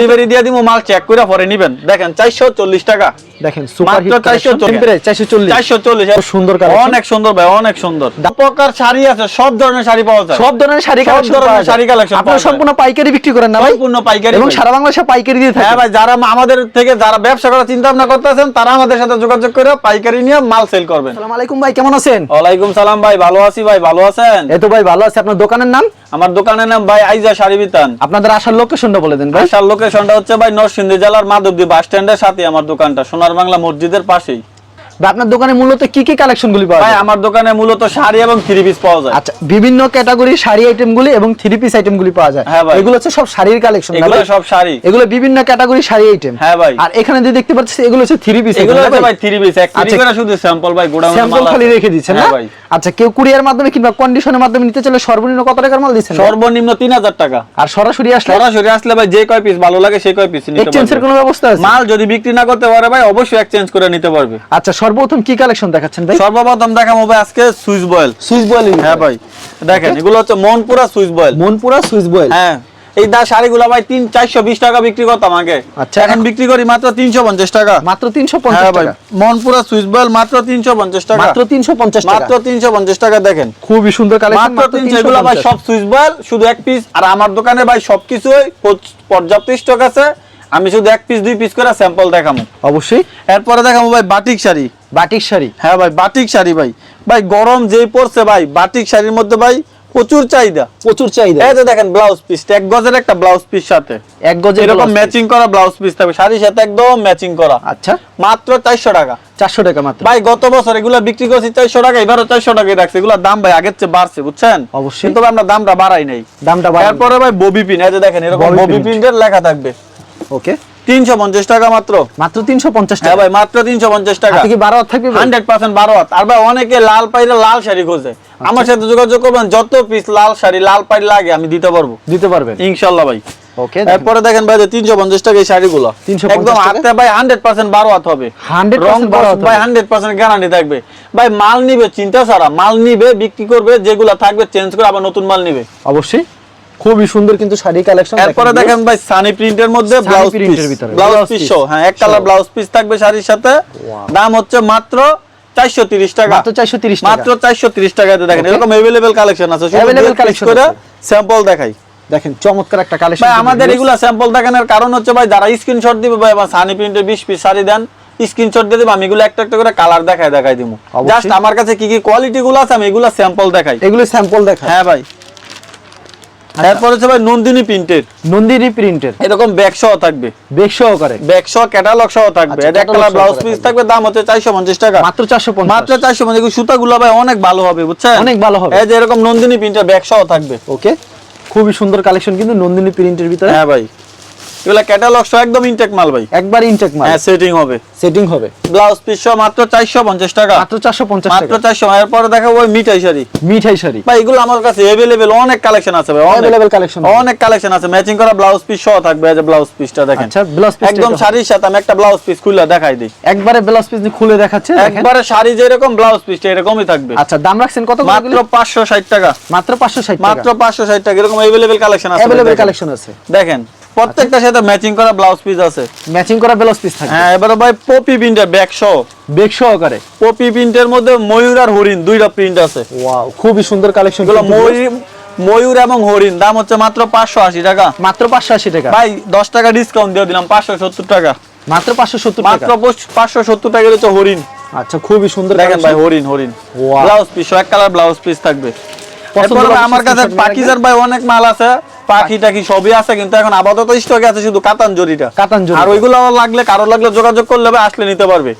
Delivery দিয়ে দিব মাল চেক করে পরে নিবেন। দেখেন চারশো চল্লিশ টাকা। দেখেন সুপার হিট মাত্র 440 চারশো চল্লিশ। চারশো চল্লিশ। খুব সুন্দর collection। অনেক সুন্দর ভাই অনেক সুন্দর। প্রকার শাড়ি আছে সব ধরনের শাড়ি পাওয়া যায়। সব ধরনের শাড়ি সব ধরনের শাড়ি collection আপনারা সম্পূর্ণ পাইকারি বিক্রি করেন না ভাই? সম্পূর্ণ পাইকারি এবং সারা বাংলাদেশে পাইকারি দিয়ে হ্যাঁ ভাই যারা আমাদের থেকে যারা ব্যবসা করার চিন্তা ভাবনা করতেছেন তারা আমাদের সাথে যোগাযোগ করে পাইকারি নিয়ে মাল সেল করবেন। আসসালামু আলাইকুম ভাই কেমন আছেন? ওয়ালাইকুম সালাম ভাই ভালো আছি ভাই ভালো আছেন? এই তো ভাই ভালো আছে। আপনার দোকানের নাম? আমার দোকানের নাম ভাই আইজা শাড়ি বিতান। আপনাদের আসার লোকেশনটা বলে দেন ভাই। আসার লোকেশনটা হচ্ছে ভাই নরসিংদী জেলার মাধবদী বাস স্ট্যান্ডের সাথে আমার দোকানটা সোনার বাংলা মসজিদের পাশেই। আপনার দোকানে মূলত কি কি কালেকশন গুলি পাওয়া যায়? আমার দোকানে মূলত শাড়ি এবং থ্রি পিস পাওয়া যায়। আচ্ছা বিভিন্ন ক্যাটাগরির শাড়ি আইটেম গুলি এবং থ্রি পিস আইটেম গুলি পাওয়া যায়। হ্যাঁ ভাই। এগুলো হচ্ছে সব শাড়ির কালেকশন এগুলো সব শাড়ি। এগুলো বিভিন্ন ক্যাটাগরি শাড়ি আইটেম হ্যাঁ ভাই। আর এখানে যে দেখতে পাচ্ছি এগুলো হচ্ছে থ্রি পিস এগুলো হচ্ছে ভাই? থ্রি পিস এক আচ্ছা। করে শুধু স্যাম্পল ভাই গোডাউনে স্যাম্পল খালি রেখে দিচ্ছেন না? হ্যাঁ ভাই। আচ্ছা কেউ কুরিয়ার মাধ্যমে কিংবা কন্ডিশনের মাধ্যমে নিতে চাইলে সর্বনিম্ন কত টাকার মাল দিচ্ছেন সর্বনিম্ন তিন হাজার টাকা। আর সরাসরি আসলে? সরাসরি আসলে ভাই যে কয় পিস ভালো লাগে সেই কয় পিস নিতে এক্সচেঞ্জের কোনো ব্যবস্থা আছে? মাল যদি বিক্রি না করতে পারে ভাই অবশ্যই এক্সচেঞ্জ করে নিতে পারবে। আচ্ছা সর্বপ্রথম কি কালেকশন দেখাচ্ছেন ভাই? সর্বপ্রথম দেখাবো ভাই আজকে সুইস বয়েল। সুইস বয়েল হ্যাঁ ভাই দেখেন এগুলো হচ্ছে Monpura swiss voile. Monpura swiss voile? হ্যাঁ এই দা শাড়িগুলো ভাই তিন চারশো বিশ টাকা বিক্রি করতাম আগে। আচ্ছা, এখন বিক্রি করি মাত্র তিনশো পঞ্চাশ টাকা। মাত্র তিনশো হ্যাঁ পঞ্চাশ ভাই টাকা? মনপুরা সুইস বয়েল মাত্র তিনশো পঞ্চাশ টাকা। মাত্র তিনশো পঞ্চাশ টাকা? মাত্র তিনশো পঞ্চাশ টাকা দেখেন। খুবই সুন্দর কালেকশন মাত্র তিনশো এগুলো ভাই সব সুইচ বয়েল শুধু এক পিস আর আমার দোকানে ভাই সবকিছুই পর্যাপ্ত স্টক আছে। আমি শুধু এক পিস দুই পিস করে স্যাম্পল দেখাবো। অবশ্যই। এরপরে দেখাবো ভাই বাটিক শাড়ি। বাটিক শাড়ি। হ্যাঁ ভাই বাটিক শাড়ি ভাই। ভাই গরম যেই পড়ছে ভাই বাটিক শাড়ির মধ্যে ভাই প্রচুর চাহিদা। প্রচুর চাহিদা। এই যে দেখেন ব্লাউজ পিস এক গজের একটা ব্লাউজ পিস সাথে। এক গজে এরকম ম্যাচিং করা ব্লাউজ পিস থাকবে। শাড়ির সাথে একদম ম্যাচিং করা। আচ্ছা। মাত্র চারশো টাকা। চারশো টাকা মাত্র। ভাই গত বছর এগুলা বিক্রি করছি চারশো টাকা এবারও চারশো টাকাই রাখছে। এগুলোর দাম ভাই আগের চেয়ে বাড়ছে বুঝছেন? অবশ্যই। কিন্তু আমরা দামটা বাড়াই নাই। দামটা বাড়ান। তারপরে ভাই ববি পিন এই যে দেখেন এরকম ববি। প্রিন্টের লেখা থাকবে। ওকে। তিনশো পঞ্চাশ টাকা মাত্র। মাত্র তিনশো পঞ্চাশ হ্যাঁ টাকা ভাই মাত্র তিনশো পঞ্চাশ টাকা। হাতে কি বারো হাত থাকবে ভাই? হান্ড্রেড পার্সেন্ট বারো হাত। আর ভাই অনেকে লাল পাইরে লাল শাড়ি খোঁজে। আচ্ছা। আমার সাথে যোগাযোগ করবেন যত পিস লাল শাড়ি লাল পাইরে লাগে আমি দিতে পারব। দিতে পারবেন। ইনশাল্লাহ ভাই। ওকে এরপরে দেখেন ভাই তিনশো পঞ্চাশ টাকা এই শাড়িগুলো। একদম টাকা? হাতে ভাই হান্ড্রেড পার্সেন্ট বারো হাত হবে। 100% রং বারো হাত ভাই হবে। হান্ড্রেড পার্সেন্ট গ্যারান্টি থাকবে। ভাই মাল নিবে চিন্তা ছাড়া মাল নিবে বিক্রি করবে যেগুলো থাকবে চেঞ্জ করে আবার নতুন মাল নিবে। অবশ্যই। খুবই সুন্দর কিন্তু শাড়ি কালেকশন এরপরে দেখেন ভাই সানি প্রিন্টের মধ্যে ব্লাউজ print পিস এর ভিতরে, ব্লাউজ পিস। সহ হ্যাঁ এক কালার ব্লাউজ পিস থাকবে শাড়ির সাথে। দাম হচ্ছে মাত্র চারশো তিরিশ টাকা। মাত্র চারশো তিরিশ মাত্র টাকা চারশো তিরিশ টাকাতে দেখেন। এরকম এভেলেবেল কালেকশন আছে। piece collection করে স্যাম্পল দেখাই। দেখেন চমৎকার একটা কালেকশন ভাই আমাদের এগুলা স্যাম্পল দেখানোর কারণ হচ্ছে ভাই যারা স্ক্রিনশট দিবে ভাই আমার সানি প্রিন্টের বিশ পিস শাড়ি দেন স্ক্রিনশট দিয়ে দেবো আমি এগুলো একটা একটা করে কালার দেখায় দেখাই দিব জাস্ট আমার কাছে কি কি কোয়ালিটি গুলো আছে আমি এগুলা স্যাম্পল দেখাই। এগুলো স্যাম্পল দেখাই হ্যাঁ ভাই। তারপর হচ্ছে ভাই নন্দিনী প্রিন্টের নন্দিনী প্রিন্টের এরকম ব্যাগ সহ থাকবে। ব্যাগ সহ করে ব্যাগ সহ ক্যাটালগ সহ থাকবে। আচ্ছা, এটা একটা ব্লাউজ পিস থাকবে। দাম হচ্ছে চারশো পঞ্চাশ টাকা। মাত্র চারশো মাত্র চারশো পঞ্চাশ সুতাগুলো ভাই অনেক ভালো হবে বুঝছেন? অনেক ভালো হবে। এই যে এরকম নন্দিনী প্রিন্টের ব্যাগ সহ থাকবে। ওকে খুবই সুন্দর কালেকশন কিন্তু নন্দিনী প্রিন্টের ভিতরে। হ্যাঁ ভাই। এগুলা ক্যাটালগ সহ একদম ইনটেক মাল ভাই। একবার ইনটেক মাল। হ্যাঁ সেটিং হবে। সেটিং হবে। ব্লাউজ পিস সহ মাত্র চারশো পঞ্চাশ টাকা। মাত্র চারশো পঞ্চাশ মাত্র টাকা। চারশো। এরপরে দেখাবো ওই মিঠাই শাড়ি। মিঠাই শাড়ি। ভাই এগুলো আমার কাছে এভেলেবেল অনেক কালেকশন আছে ভাই collection আছে। অনেক কালেকশন আছে। ম্যাচিং করা ব্লাউজ পিস সহ থাকবে এই যে ব্লাউজ পিসটা দেখেন। আচ্ছা, piece টা একদম শাড়ির সাথে আমি একটা ব্লাউজ পিস খুলে দেখাই দিই। একবারে ব্লাউজ পিস খুলে দেখাচ্ছে একবারে শাড়ি যেরকম ব্লাউজ পিসটা এরকমই থাকবে। আচ্ছা দাম রাখছেন কত মাত্র পাঁচশো ষাট টাকা। মাত্র পাঁচশো ষাট মাত্র পাঁচশো ষাট টাকা এরকম এভেলেবেল কালেকশন আছে দেখেন। কালেকশন আছে। দেখেন প্রত্যেকটার সাথে ম্যাচিং করা ব্লাউজ পিস আছে। ম্যাচিং করা ব্লাউজ পিস থাকবে। হ্যাঁ এবারে ভাই পপি প্রিন্টের ব্যাগ সহ। বেগ সহকারে? পপি প্রিন্টের মধ্যে ময়ূর আর হরিণ দুইটা প্রিন্ট আছে। ওয়াও খুবই সুন্দর কালেকশন এগুলো ময়ূর ময়ূর এবং হরিণ দাম হচ্ছে মাত্র পাঁচশো আশি টাকা। মাত্র পাঁচশো আশি টাকা? ভাই দশ টাকা ডিসকাউন্ট দিয়ে দিলাম পাঁচশো সত্তর টাকা। মাত্র পাঁচশো সত্তর মাত্র পাঁচশো সত্তর টাকা হচ্ছে হরিণ। আচ্ছা খুবই সুন্দর দেখেন ভাই হরিণ হরিণ। ব্লাউজ পিস এক কালার ব্লাউজ পিস থাকবে। আমার কাছে পাকিজার ভাই অনেক মাল আছে পাখি টাকি সবই আছে কিন্তু এখন আপাতত স্টকে আছে শুধু কাতান জরিটা কাতান জরি। আর ওইগুলো লাগলে কারও লাগলে যোগাযোগ করলে আসলে নিতে পারবে।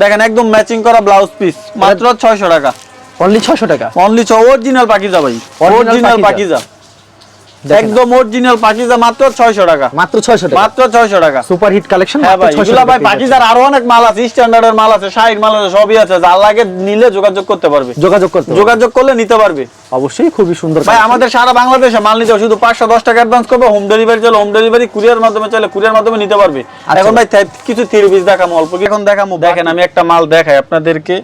দেখেন একদম ম্যাচিং করা ব্লাউজ পিস মাত্র ছয়শো টাকা। অনলি ছয়শো টাকা? অনলি ছ অরিজিনাল পাকিজা ভাই। অরিজিনাল পাকিজা। একদম অরিজিনাল পাকিজা মাত্র ছয়শো টাকা। মাত্র ছয়শো টাকা। মাত্র ছয়শো টাকা। সুপার হিট কালেকশন হ্যাঁ ভাই এগুলা ভাই পাকিজার আরও অনেক মাল আছে স্ট্যান্ডার্ডের মাল আছে শাইর মাল আছে সবই আছে যার লাগে নিলে যোগাযোগ করতে পারবে। যোগাযোগ করতে যোগাযোগ করলে নিতে পারবে। অবশ্যই খুবই সুন্দর ভাই আমাদের সারা বাংলাদেশে মাল নিতে শুধু পাঁচশো দশ টাকা অ্যাডভান্স করবে হোম ডেলিভারি চলে হোম ডেলিভারি কুরিয়ার মাধ্যমে চলে কুরিয়ার মাধ্যমে নিতে পারবে। এখন ভাই কিছু থ্রি পিস দেখামো অল্প কি- এখন দেখামো। দেখেন আমি একটা মাল দেখাই আপনাদেরকে।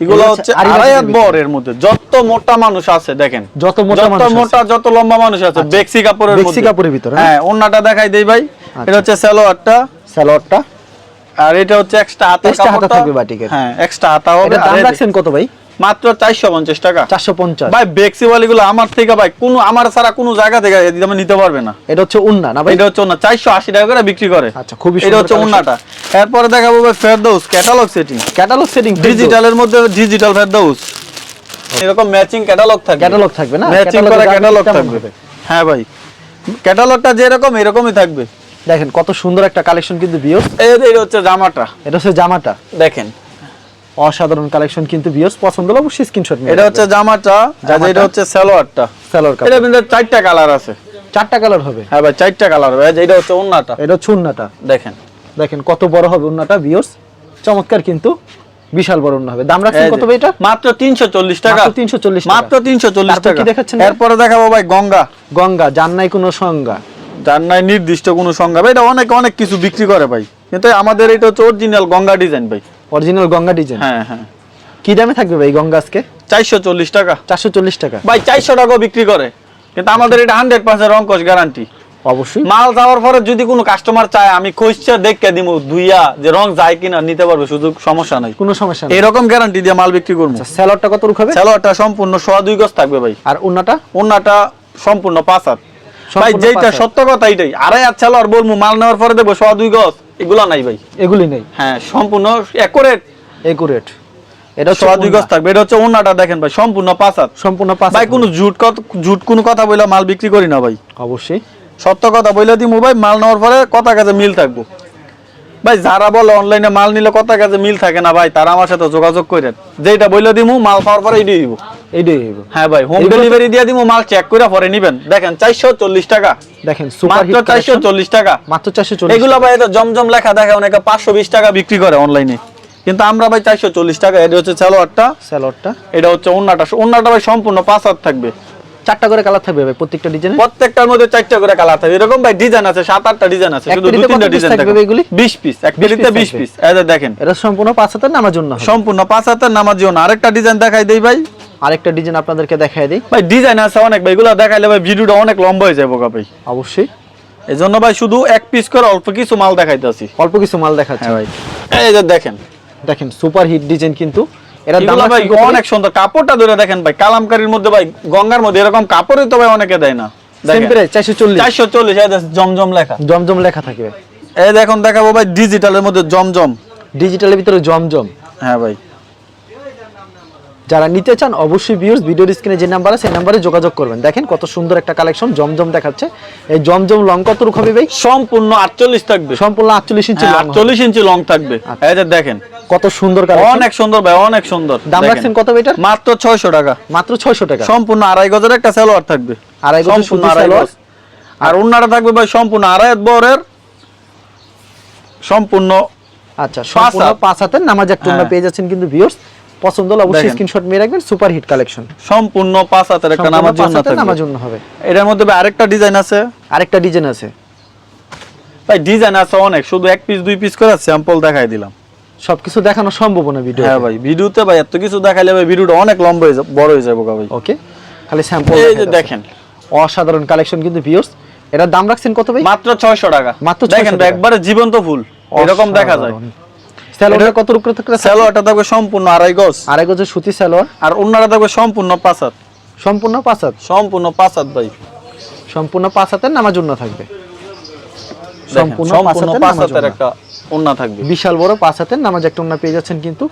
এগুলো এগুলো হচ্ছে হচ্ছে আড়াই আড়াই হাত হাতের মধ্যে। যত মোটা মানুষ আছে দেখেন। যত মোটা যত মোটা যত লম্বা মানুষ আছে বেক্সি কাপড়ের বেক্সি কাপড়ের ভিতরে, হ্যাঁ? ওন্নাটা দেখাই দেই ভাই। এটা হচ্ছে সালোয়ারটা। সালোয়ারটা? আর এটা হচ্ছে এক্সট্রা হাতা কাপড়টা। থাকবে বাটিকের। হ্যাঁ এক্সট্রা হাতা হবে। দাম রাখছেন কত ভাই? মাত্র 450 টাকা। চারশো পঞ্চাশ। ভাই বেক্সি গুলো আমার থেকে ভাই কোনো আমার ছাড়া কোনো জায়গা থেকে দামে নিতে পারবে না। এটা হচ্ছে উন্না না ভাই? এটা হচ্ছে না 480 টাকা করে বিক্রি করে। আচ্ছা, খুবই এটা হচ্ছে উন্নাটা। এরপরে দেখাবো ভাই Ferdous catalogue setting catalogue setting ডিজিটালের মধ্যে ডিজিটাল ফেরদৌস এরকম ম্যাচিং ক্যাটালগ থাকবে। ক্যাটালগ থাকবে না? ম্যাচিং করা ক্যাটালগ থাকবে। হ্যাঁ ভাই ক্যাটালগটা যেরকম এরকমই থাকবে। দেখেন কত সুন্দর একটা কালেকশন কিন্তু বিয়স এই হচ্ছে জামাটা। এটা হচ্ছে জামাটা। দেখেন অসাধারণ কালেকশন কিন্তু বিয়স পছন্দ হলে অবশ্যই স্ক্রিনশট নিয়ে এটা হচ্ছে জামাটা জামাটা। এটা হচ্ছে সালোয়ারটা। সালোয়ার এটা কাপড় কিন্তু চারটা কালার আছে। চারটা কালার হবে। হ্যাঁ ভাই চারটা কালার হবে। এটা হচ্ছে ওন্নাটা। এটা হচ্ছে উন্নাটা দেখেন। দেখেন কত বড় হবে উন্নাটা বিয়স চমৎকার কিন্তু বিশাল বড় উন্না হবে। দাম রাখছেন কত ভাই এটা? মাত্র 340 টাকা। মাত্র 340 টাকা। মাত্র 340 টাকা কি দেখাচ্ছেন? এরপরে দেখাবো ভাই গঙ্গা। গঙ্গা যার নাই কোনো সংজ্ঞা। যার নাই নির্দিষ্ট কোনো সংজ্ঞা। ভাই এটা অনেক অনেক কিছু বিক্রি করে ভাই। কিন্তু আমাদের এটা হচ্ছে অরিজিনাল গঙ্গা ডিজাইন ভাই। অরিজিনাল গঙ্গা ডিজাইন হ্যাঁ হ্যাঁ। কি দামে থাকবে ভাই গঙ্গা আজকে? 440 টাকা। চারশো চল্লিশ টাকা। ভাই 400 টাকাও বিক্রি করে। কিন্তু আমাদের এটা 100% রংকশ গ্যারান্টি অবশ্যই। মাল যাওয়ার পরে যদি কোনো কাস্টমার চায় আমি খোঁজছে দেখে দিমু দুইয়া যে রং যায় কিনা নিতে পারবে শুধু সমস্যা নাই। কোনো সমস্যা নেই। এরকম গ্যারান্টি দিয়ে মাল বিক্রি করব। স্যালাডটা কত রুখ হবে? স্যালোয়ারটা সম্পূর্ণ সোয়া দুই গজ থাকবে ভাই। আর উন্নাটা? ওনাটা সম্পূর্ণ পাঁচ হাত। ভাই যেটা সত্য কথা এইটাই। আড়াই হাত স্যালোয়ার বলব মাল নেওয়ার পরে দেবো সোয়া দুই গজ। এগুলো নাই ভাই। এগুলি নেই। হ্যাঁ সম্পূর্ণ একুরেট। একুরেট। এটা সোয়া দুই গজ থাকবে। এটা হচ্ছে ওনাটা দেখেন ভাই সম্পূর্ণ পাঁচাত সম্পূর্ণ পাঁচ ভাই কোন। জুট কত জুট কোনো কথা বলে মাল বিক্রি করি না ভাই। অবশ্যই। সত্য কথা বলে দিমু ভাই মাল নেওয়ার পরে কথা কাছে মিল থাকব। ভাই যারা বলে অনলাইনে মাল নিলে কথা কাজে মিল থাকে না ভাই তারা আমার সাথে যোগাযোগ করেন। যেটা বলে দিমু মাল পাওয়ার পরে এটাই দিব হইব। হ্যাঁ ভাই হোম ডেলিভারি দিয়ে দিমু মাল চেক করে পরে নিবেন। দেখেন চারশো চল্লিশ টাকা। দেখেন সুপার হিট টাকা। মাত্র চারশো চল্লিশ এগুলো ভাই এটা জমজম লেখা দেখে অনেকে পাঁচশো বিশ টাকা বিক্রি করে অনলাইনে কিন্তু আমরা ভাই চারশো চল্লিশ টাকা এটা হচ্ছে সালোয়ারটা। স্যালাডটা এটা হচ্ছে অন্যটা অন্যটা ভাই সম্পূর্ণ পাঁচ হাত থাকবে। চারটা করে কালার থাকবে ভাই প্রত্যেকটা ডিজাইনে প্রত্যেকটার মধ্যে চারটা করে কালার থাকবে। এরকম ভাই ডিজাইন আছে সাত আটটা ডিজাইন আছে শুধু দু পেটিতে তিনটা ডিজাইন থাকবে এগুলি? বিশ পিস এক 20 বিশ থাকবে। পিস এই দেখেন। এটা সম্পূর্ণ পাঁচ হাতের নামার জন্য সম্পূর্ণ পাঁচ হাতের নামার জন্য। আরেকটা ডিজাইন দেখাই দেই ভাই। আরেকটা ডিজাইন আপনাদেরকে দেখাই দিই। ভাই ডিজাইন আছে অনেক ভাই। এগুলো দেখাইলে ভাই ভিডিওটা অনেক লম্বা হয়ে যাবে ভাই। অবশ্যই। এই জন্য ভাই শুধু এক পিস করে অল্প কিছু মাল দেখাইতেছি অল্প কিছু মাল দেখাচ্ছে। হ্যাঁ ভাই। এই যে দেখেন। দেখেন সুপার হিট ডিজাইন কিন্তু। এটা ভাই? অনেক সুন্দর। কাপড়টা ধরে দেখেন ভাই কালামকারীর মধ্যে ভাই গঙ্গার মধ্যে এরকম কাপড়ই তো ভাই অনেকে দেয় না। Same price, 440 চারশো চল্লিশ জমজম লেখা। জমজম লেখা থাকবে। এই দেখুন দেখাবো ভাই ডিজিটালের মধ্যে জমজম। ডিজিটালের ভিতরে জমজম। হ্যাঁ ভাই। যারা নিতে চান অবশ্যই ভিউয়ার্স ভিডিওর স্ক্রিনে যে নাম্বার আছে সেই নাম্বারে যোগাযোগ করবেন। দেখেন কত সুন্দর একটা কালেকশন জমজম দেখাচ্ছে। এই জমজম লং কত রূপ হবে ভাই? সম্পূর্ণ আটচল্লিশ থাকবে। সম্পূর্ণ আটচল্লিশ ইঞ্চি long হবে। আটচল্লিশ ইঞ্চি লং থাকবে। আচ্ছা। এই যে দেখেন। কত সুন্দর কালেকশন অনেক সুন্দর ভাই অনেক সুন্দর। দাম রাখছেন কত ভাই মাত্র ছয়শো টাকা। মাত্র ছয়শো টাকা। সম্পূর্ণ আড়াই গজের একটা সালোয়ার থাকবে। আড়াই গজের সম্পূর্ণ আড়াই গজ। আর অন্যটা থাকবে ভাই সম্পূর্ণ আড়াই বরের। সম্পূর্ণ আচ্ছা সম্পূর্ণ পাঁচ হাতের নামাজ একটা হ্যাঁ। পেয়ে যাচ্ছেন কিন্তু ভিউয়ার্স পছন্দ হলে অবশ্যই স্ক্রিনশট মেরে রাখবেন সুপার হিট কালেকশন সম্পূর্ণ পাঁচ হাতের একটা নামার জন্য নামার থাকবে। জন্য হবে। এটার মধ্যে আরেকটা ডিজাইন আছে। আরেকটা ডিজাইন আছে। ভাই ডিজাইন আছে অনেক শুধু এক পিস দুই পিস করে স্যাম্পল দেখাই দিলাম। সবকিছু দেখানো সম্ভব না ভিডিও হ্যাঁ ভাই ভিডিওতে ভাই এত কিছু দেখাইলে ভাই ভিডিওটা অনেক লম্বা হয়ে যাবে বড় হয়ে যাবে ভাই। ওকে খালি স্যাম্পল এই যে দেখেন। অসাধারণ কালেকশন কিন্তু ভিউয়ার্স এটার দাম রাখছেন কত ভাই? মাত্র ছয়শো টাকা। মাত্র 600 দেখেন একবারে জীবন্ত ফুল। এরকম দেখা যায়। কত রূপ থাকবে সালোয়ারটা থাকবে সম্পূর্ণ আড়াই গজ। আড়াই গজের সুতি সালোয়ার আর অন্যটা থাকবে সম্পূর্ণ পাঁচ হাত। সম্পূর্ণ পাঁচাত সম্পূর্ণ পাঁচাত ভাই। সম্পূর্ণ পাঁচ হাতের নামার জন্য থাকবে। সম্পূর্ণ নামাজ একটা থাকবে। বিশাল বড় পাঁচ হাতের নামাজ একটা ওড়না পেয়ে যাচ্ছেন কিন্তু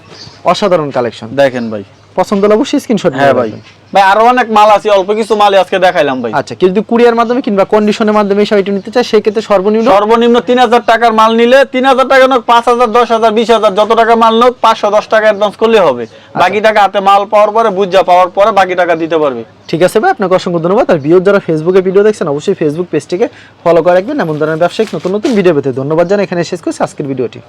অসাধারণ কালেকশন দেখেন ভাই। পছন্দ হলে অবশ্যই স্ক্রিনশট হ্যাঁ ভাই। ভাই আরও অনেক মাল আছে অল্প কিছু মাল আজকে দেখাইলাম ভাই। আচ্ছা কেউ যদি কুরিয়ার মাধ্যমে কিংবা কন্ডিশনের মাধ্যমে শাড়িটি নিতে চায় সেই ক্ষেত্রে সর্বনিম্ন সর্বনিম্ন তিন হাজার টাকার মাল নিলে তিন হাজার টাকা নোক পাঁচ হাজার দশ হাজার বিশ হাজার যত টাকা মাল নোক পাঁচশো দশ টাকা অ্যাডভান্স করলে হবে। বাকি টাকা হাতে মাল পাওয়ার পরে বুঝা পাওয়ার পরে বাকি টাকা দিতে পারবে। ঠিক আছে ভাই আপনাকে অসংখ্য ধন্যবাদ। আর ভিডিও যারা ফেসবুকে ভিডিও দেখছেন অবশ্যই ফেসবুক পেজটিকে ফলো করে রাখবেন। এমন ধরনের ব্যবসায়িক নতুন নতুন ভিডিও পেতে ধন্যবাদ জানাই। এখানে শেষ করছি আজকের ভিডিওটি